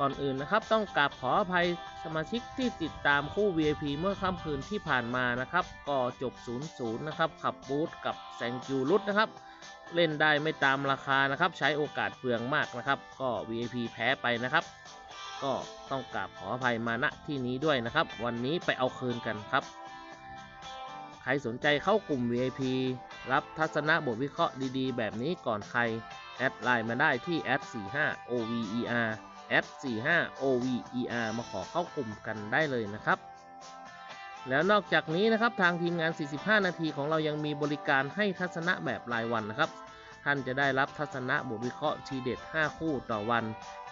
ก่อนอื่นนะครับ ต้องกราบขออภัยสมาชิกที่ติดตามคู่ VIP เมื่อค่ำคืนที่ผ่านมานะครับ ก็จบ 0-0 นะครับขับบูธกับแซงจูรุตนะครับ เล่นได้ไม่ตามราคานะครับ ใช้โอกาสเปลืองมากนะครับ ก็ VIP แพ้ไปนะครับ ก็ต้องกราบขออภัยมาณที่นี้ด้วยนะครับ วันนี้ไปเอาคืนกันครับ ใครสนใจเข้ากลุ่ม VIP รับทัศนะบทวิเคราะห์ดีๆ แบบนี้ก่อนใคร แอดไลน์มาได้ที่ @45 OVER @45 OVER S45OVER มาขอเข้ากลุ่มกันได้เลยนะครับ แล้วนอกจากนี้นะครับทางทีมงาน 45 นาทีของเรายังมีบริการให้ทัศนะแบบรายวันนะครับ ท่านจะได้รับทัศนะบทวิเคราะห์ทีเด็ด 5 คู่ต่อวัน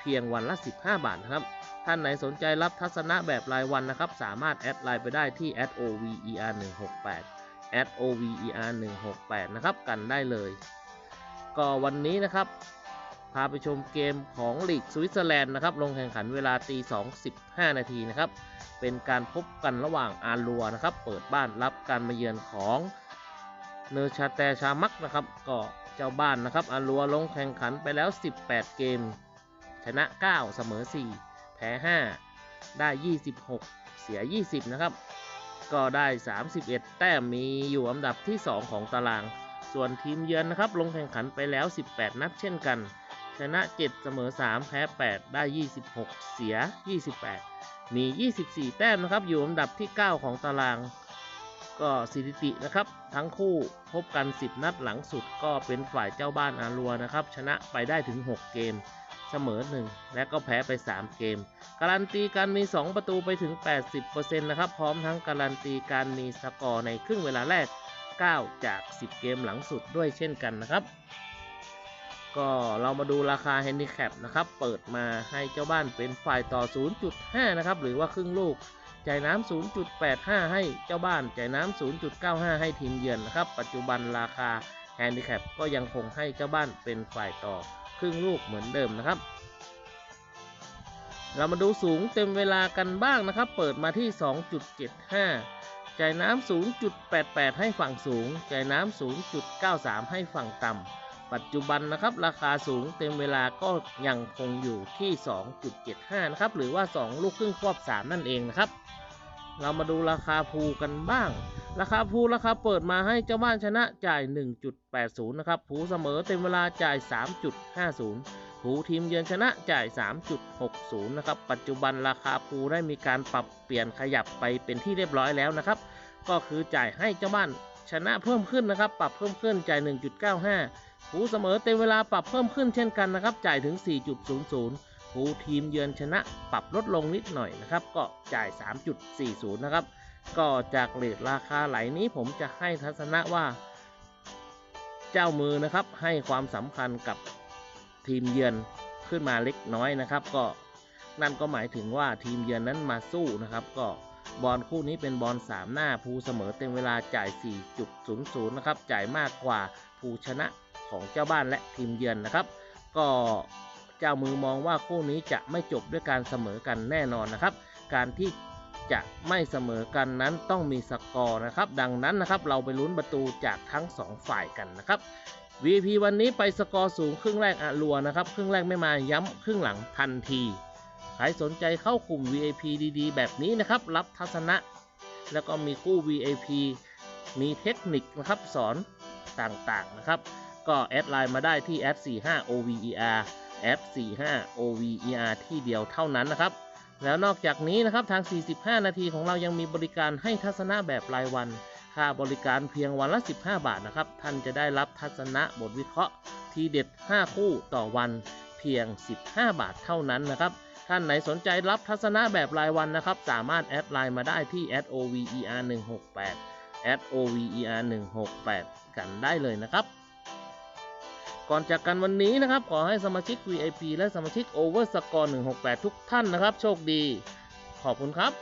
เพียงวันละ 15 บาทนะครับ ท่านไหนสนใจรับทัศนะแบบรายวันนะครับ สามารถแอดไลน์ไปได้ที่ @over 168 @over 168 นะครับกันได้เลย ก็วันนี้นะครับ พาไปชมเกมของลีกสวิตเซอร์แลนด์นะครับ ลงแข่งขันเวลาตี2 15นาทีนะครับ เป็นการพบกันระหว่างอารัวนะครับ เปิดบ้านรับการมาเยือนของเนอร์ชาแตชามักนะครับ ก็เจ้าบ้านนะครับ อารัวลงแข่งขันไปแล้ว 18 เกม ชนะ 9 เสมอ 4 แพ้ 5 ได้ 26 เสีย 20 นะครับ ก็ได้ 31 แต้มมีอยู่อันดับที่ 2 ของตาราง ส่วนทีมเยือนนะครับ ลงแข่งขันไปแล้ว 18 นัดเช่นกัน ชนะ 7 เสมอ 3 แพ้ 8 ได้ 26 เสีย 28 มี 24 แต้มนะครับ อยู่อันดับที่ 9 ของตาราง ก็สถิตินะครับ ทั้งคู่พบกัน 10 นัดหลังสุดก็เป็นฝ่ายเจ้าบ้านอารัวนะครับ ชนะไปได้ถึง 6 เกม เสมอ 1 และก็แพ้ไป 3 เกม การันตีการมี 2 ประตูไปถึง 80%นะครับ พร้อมทั้งการันตีการมีสกอร์ในครึ่งเวลาแรก 9 จาก 10 เกมหลังสุดด้วยเช่นกันนะครับ ก็เรามาดูราคาแฮนดิแคปนะครับ เปิดมาให้เจ้าบ้านเป็นฝ่ายต่อ 0.5 นะครับ หรือว่าครึ่งลูกจ่ายน้ำ 0.85 ให้เจ้าบ้าน จ่ายน้ำ 0.95 ให้ทีมเยือนนะครับ ปัจจุบันราคาแฮนดิแคปก็ยังคงให้เจ้าบ้านเป็นฝ่ายต่อ ครึ่งลูกเหมือนเดิมนะครับ เรามาดูสูงเต็มเวลากันบ้างนะครับ เปิดมาที่ 2.75 จ่ายน้ำ 0.88 ให้ฝั่งสูง จ่ายน้ำ 0.93 ให้ฝั่งต่ำ ปัจจุบันนะครับราคาสูงเต็มเวลาก็ยังคงอยู่ที่ 2.75 นะครับ หรือว่า 2 ลูกครึ่งควบ3 นั่นเองนะครับ เรามาดูราคาภูกันบ้าง ราคาภูราคาเปิดมาให้เจ้าบ้านชนะจ่าย 1.80 นะครับภูเสมอเต็มเวลาจ่าย 3.50ภูทีมเยือนชนะจ่าย 3.60 นะครับ ปัจจุบันราคาภูได้มีการปรับเปลี่ยนขยับไปเป็นที่เรียบร้อยแล้วนะครับ ก็คือจ่ายให้เจ้าบ้าน ชนะเพิ่มขึ้นนะครับ ปรับเพิ่มขึ้นจ่าย 1.95ภูเสมอเต็มเวลาปรับเพิ่มขึ้นเช่นกันนะครับ จ่ายถึง 4.00ภูทีมเยือนชนะ ปรับลดลงนิดหน่อยนะครับ ก็จ่าย 3.40 นะครับ ก็จากเลทราคาไหลนี้ผมจะให้ทัศนะว่า เจ้ามือนะครับให้ความสำคัญกับทีมเยือนขึ้นมาเล็กน้อยนะครับ ก็นั่นก็หมายถึงว่าทีมเยือนนั้นมาสู้นะครับ ก็ บอลคู่นี้เป็นบอลสามหน้าภูเสมอเต็มเวลาจ่าย 4.00 นะครับ จ่ายมากกว่าภูชนะของเจ้าบ้านและทีมเยือนนะครับ ก็เจ้ามือมองว่าคู่นี้จะไม่จบด้วยการเสมอกันแน่นอนนะครับ การที่จะไม่เสมอกันนั้นต้องมีสกอร์นะครับ ดังนั้นนะครับเราไปลุ้นประตูจากทั้ง 2 ฝ่ายกันนะครับ VP วันนี้ไปสกอร์สูงครึ่งแรกอะลัวนะครับ ครึ่งแรกไม่มาย้ำครึ่งหลังทันที ครสนใจเข้ากลุ่ม VIP ดีๆ แบบนี้นะครับ รับทัศนะ แล้วก็มีคู่ VIP มีเทคนิคนะครับสอนต่างๆนะครับ ก็แอดไลน์มาได้ที่ @45 OVER @45 OVER ที่เดียวเท่านั้นนะครับ แล้วนอกจากนี้นะครับทาง 45 นาทีของเรายังมีบริการให้ทัศนะแบบรายวัน ค่าบริการเพียงวันละ 15 บาทนะครับ ท่านจะได้รับทัศนะบทวิเคราะห์ ทีเด็ด 5 คู่ต่อวันเพียง 15 บาทเท่านั้นนะครับ ท่านไหนสนใจรับทัศนะแบบรายวันนะครับ สามารถแอดไลน์มาได้ที่ @over 168 @over 168กันได้เลยนะครับ ก่อนจากกันวันนี้นะครับ ขอให้สมาชิก VIP และสมาชิก Over Score 168 ทุกท่านนะครับ โชคดี ขอบคุณครับ